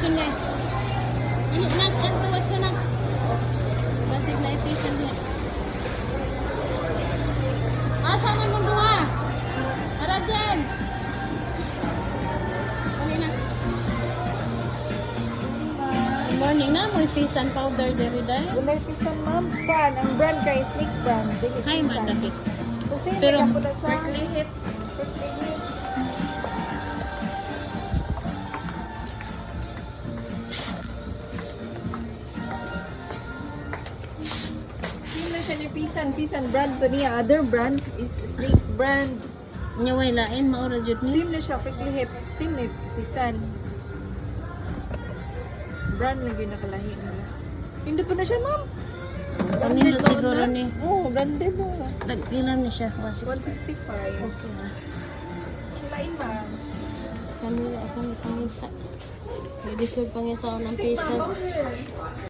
Ini nak kan tuwat siya nak. Basig na ipisan niya. Asa man mong duha? Ara dyan. Kani na. Morning na mo ipisan powder day. Wala pisan ma'am. Kuan, ang brand kay Sneak brand. Dili Hi pisan. man dapit. Pero- Pero, po na siya. Siya ni Pisan. Pisan brand to niya. Other brand is Sneak brand. Nya way lain maura jud ni. Sim na siya. Heat. Sim ni Pisan. Brand lagi nakalahi nila. Hindi po na siya ma'am. Kanindot siguro ni. Oo, oh, branded mo. Tagpilan ni siya. 160. 165. Okay na. Silain ma'am. Kanila akong pangita. May deserve pangita ng ma'am.